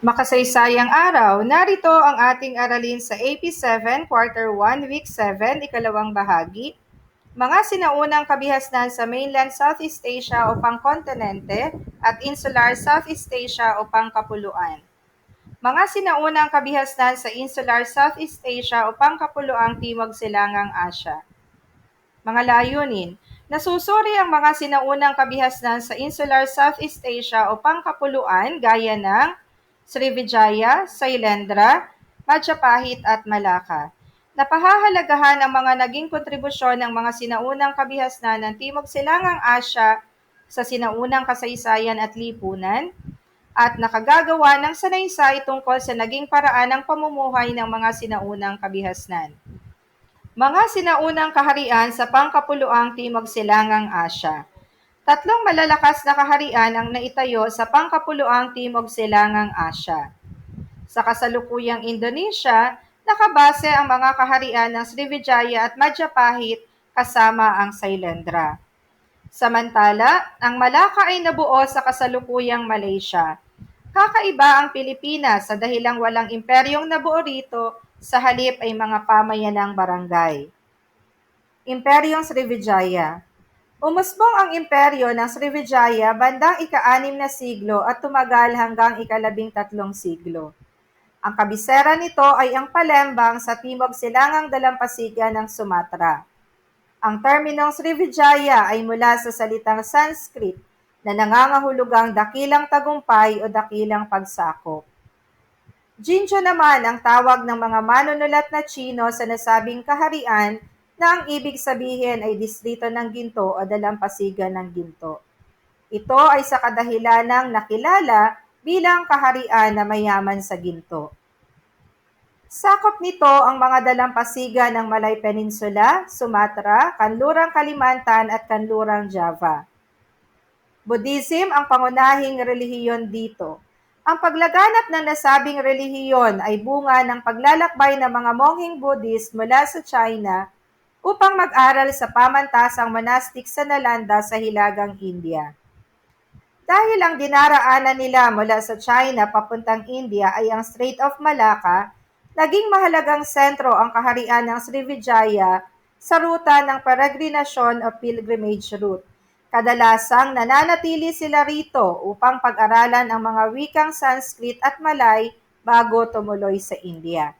Makasaysayang araw, narito ang ating aralin sa AP7, Quarter 1, Week 7, ikalawang bahagi. Mga sinaunang kabihasnan sa mainland Southeast Asia o pangkontinente at insular Southeast Asia o pangkapuluan. Mga sinaunang kabihasnan sa insular Southeast Asia o pangkapuluang Timog Silangang Asya. Mga layunin, nasusuri ang mga sinaunang kabihasnan sa insular Southeast Asia o pangkapuluan gaya ng Srivijaya, Sailendra, Madhyapahit at Malacca. Napahahalagahan ang mga naging kontribusyon ng mga sinaunang kabihasnan ng Timog Silangang Asya sa sinaunang kasaysayan at lipunan at nakagagawa ng sanaysay tungkol sa naging paraan ng pamumuhay ng mga sinaunang kabihasnan. Mga sinaunang kaharian sa pangkapuluang Timog Silangang Asya. Tatlong malalakas na kaharian ang naitayo sa pangkapuluang Timog Silangang Asya. Sa kasalukuyang Indonesia, nakabase ang mga kaharian ng Srivijaya at Madhyapahit kasama ang Sailendra. Samantala, ang Malacca ay nabuo sa kasalukuyang Malaysia. Kakaiba ang Pilipinas sa dahilang walang imperyong nabuo rito, sa halip ay mga pamayanang barangay. Imperyong Srivijaya Umusbong ang imperyo ng Srivijaya bandang ika-anim na siglo at tumagal hanggang ikalabing tatlong siglo. Ang kabisera nito ay ang Palembang sa timog silangang dalampasigan ng Sumatra. Ang terminong Srivijaya ay mula sa salitang Sanskrit na nangangahulugang dakilang tagumpay o dakilang pagsakop. Jinjo naman ang tawag ng mga manunulat na Chino sa nasabing kaharian na ang ibig sabihin ay distrito ng ginto o dalampasigan ng ginto. Ito ay sa kadahilanang nakilala bilang kaharian na mayaman sa ginto. Sakop nito ang mga dalampasigan ng Malay Peninsula, Sumatra, Kanlurang Kalimantan at Kanlurang Java. Buddhism ang pangunahing relihiyon dito. Ang paglaganap ng nasabing relihiyon ay bunga ng paglalakbay ng mga monghing Buddhist mula sa China upang mag-aral sa pamantasang monastic sa Nalanda sa Hilagang India. Dahil ang dinaraanan nila mula sa China papuntang India ay ang Strait of Malacca, naging mahalagang sentro ang kaharian ng Srivijaya sa ruta ng peregrinasyon o pilgrimage route. Kadalasang nananatili sila rito upang pag-aralan ang mga wikang Sanskrit at Malay bago tumuloy sa India.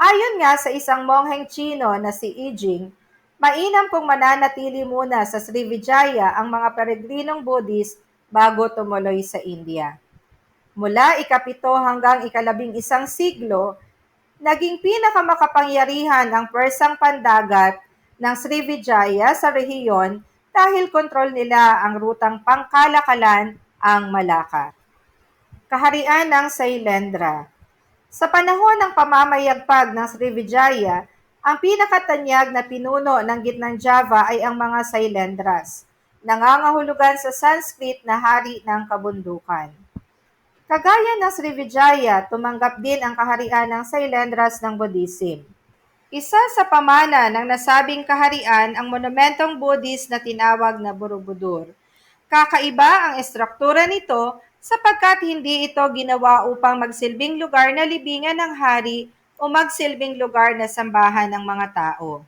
Ayon nga sa isang mongheng Chino na si Ijing, mainam kung mananatili muna sa Srivijaya ang mga peregrinong Buddhist bago tumuloy sa India. Mula ikapito hanggang ikalabing isang siglo, naging pinakamakapangyarihan ang Persang Pandagat ng Srivijaya sa rehiyon dahil kontrol nila ang rutang pangkalakalan ang Malacca. Kaharian ng Sailendra sa panahon ng pamamayagpag ng Srivijaya, ang pinakatanyag na pinuno ng gitnang Java ay ang mga Sailendras, nangangahulugan sa Sanskrit na hari ng kabundukan. Kagaya ng Srivijaya, tumanggap din ang kaharian ng Sailendras ng Buddhism. Isa sa pamana ng nasabing kaharian ang monumentong Buddhist na tinawag na Borobudur. Kakaiba ang estruktura nito sapagkat hindi ito ginawa upang magsilbing lugar na libingan ng hari o magsilbing lugar na sambahan ng mga tao.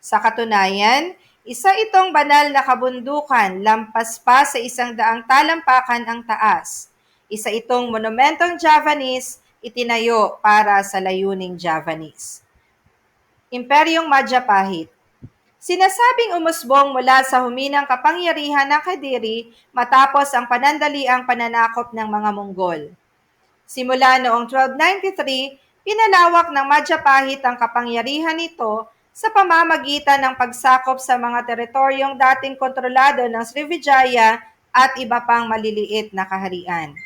Sa katunayan, isa itong banal na kabundukan lampas pa sa isang daang talampakan ang taas. Isa itong monumentong Javanese itinayo para sa layuning Javanese. Imperyong Madhyapahit Sinasabing umusbong mula sa huminang kapangyarihan ng Kadiri matapos ang panandaliang pananakop ng mga Monggol. Simula noong 1293, pinalawak ng Madhyapahit ang kapangyarihan nito sa pamamagitan ng pagsakop sa mga teritoryong dating kontrolado ng Srivijaya at iba pang maliliit na kaharian.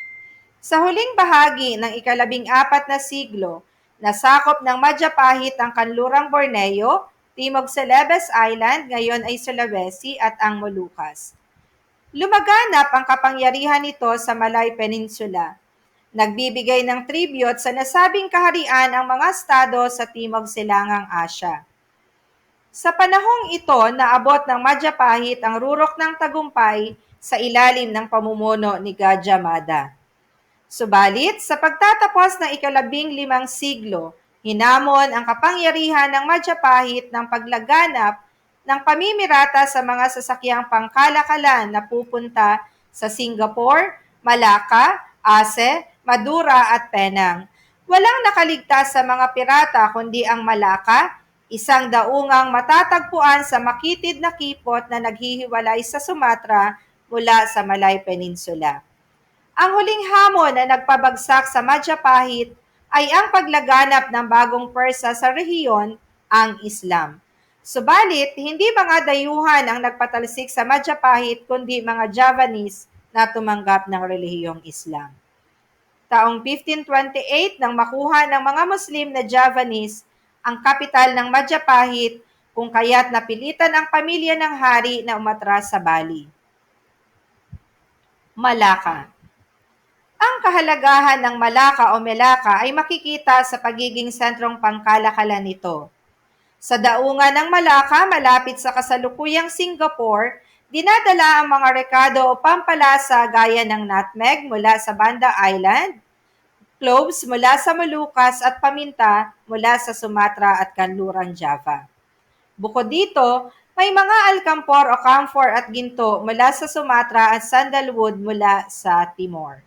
Sa huling bahagi ng ikalabing apat na siglo, nasakop ng Madhyapahit ang kanlurang Borneo, Timog Celebes Island, ngayon ay Sulawesi at ang Molucas. Lumaganap ang kapangyarihan nito sa Malay Peninsula. Nagbibigay ng tribute sa nasabing kaharian ang mga estado sa Timog Silangang Asya. Sa panahong ito, naabot ng Madhyapahit ang rurok ng tagumpay sa ilalim ng pamumuno ni Gajah Mada. Subalit, sa pagtatapos ng ikalabing limang siglo, hinamon ang kapangyarihan ng Majapahit ng paglaganap ng pamimirata sa mga sasakyang pangkalakalan na pupunta sa Singapore, Malacca, Aceh, Madura at Penang. Walang nakaligtas sa mga pirata kundi ang Malacca, isang daungang matatagpuan sa makitid na kipot na naghihiwalay sa Sumatra mula sa Malay Peninsula. Ang huling hamon na nagpabagsak sa Majapahit ay ang paglaganap ng bagong Persa sa rehiyon, ang Islam. Subalit, hindi mga dayuhan ang nagpatalsik sa Majapahit kundi mga Javanese na tumanggap ng relihiyong Islam. Taong 1528 nang makuha ng mga Muslim na Javanese ang kapital ng Majapahit kung kaya't napilitan ang pamilya ng hari na umatras sa Bali. Malacca Ang kahalagahan ng Malacca o Melaka ay makikita sa pagiging sentrong pangkalakalan nito. Sa daungan ng Malacca, malapit sa kasalukuyang Singapore, dinadala ang mga rekado o pampalasa gaya ng nutmeg mula sa Banda Island, cloves mula sa Molucas at paminta mula sa Sumatra at Kanluran Java. Bukod dito, may mga alkampor o camphor at ginto mula sa Sumatra at sandalwood mula sa Timor.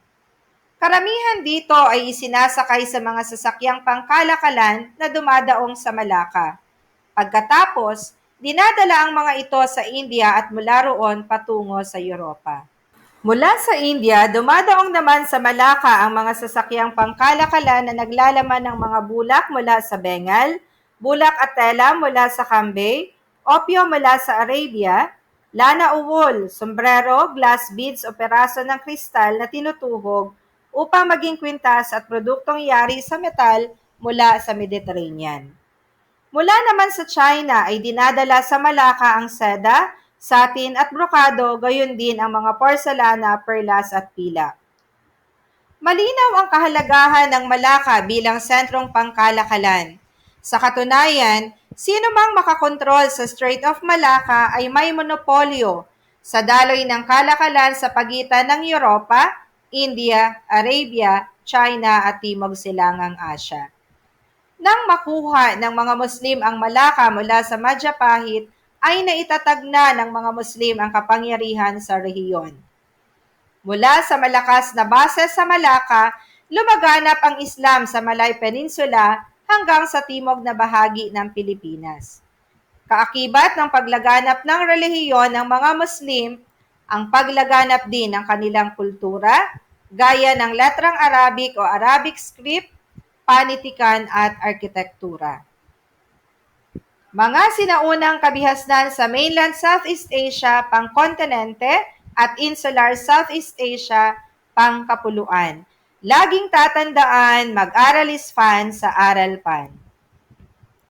Karamihan dito ay isinasakay sa mga sasakyang pangkalakalan na dumadaong sa Malacca. Pagkatapos, dinadala ang mga ito sa India at mula roon patungo sa Europa. Mula sa India, dumadaong naman sa Malacca ang mga sasakyang pangkalakalan na naglalaman ng mga bulak mula sa Bengal, bulak at tela mula sa Cambay, opyo mula sa Arabia, lana o wool, sombrero, glass beads o peraso ng kristal na tinutuhog upang maging kwintas at produktong yari sa metal mula sa Mediterranean. Mula naman sa China ay dinadala sa Malacca ang seda, satin at brocado, gayon din ang mga porselana, perlas at pila. Malinaw ang kahalagahan ng Malacca bilang sentrong pangkalakalan. Sa katunayan, sino mang makakontrol sa Strait of Malacca ay may monopolyo sa daloy ng kalakalan sa pagitan ng Europa, India, Arabia, China at Timog Silangang Asya. Nang makuha ng mga Muslim ang Malacca mula sa Majapahit, ay naitatag na ng mga Muslim ang kapangyarihan sa rehiyon. Mula sa malakas na base sa Malacca, lumaganap ang Islam sa Malay Peninsula hanggang sa timog na bahagi ng Pilipinas. Kaakibat ng paglaganap ng relihiyon ng mga Muslim, ang paglaganap din ng kanilang kultura, gaya ng letrang Arabic o Arabic script panitikan at arkitektura. Mga sinaunang kabihasnan sa mainland Southeast Asia, pangkontinente at insular Southeast Asia, pangkapuluan. Laging tatandaan, mag-aral is fun sa Aral Pan.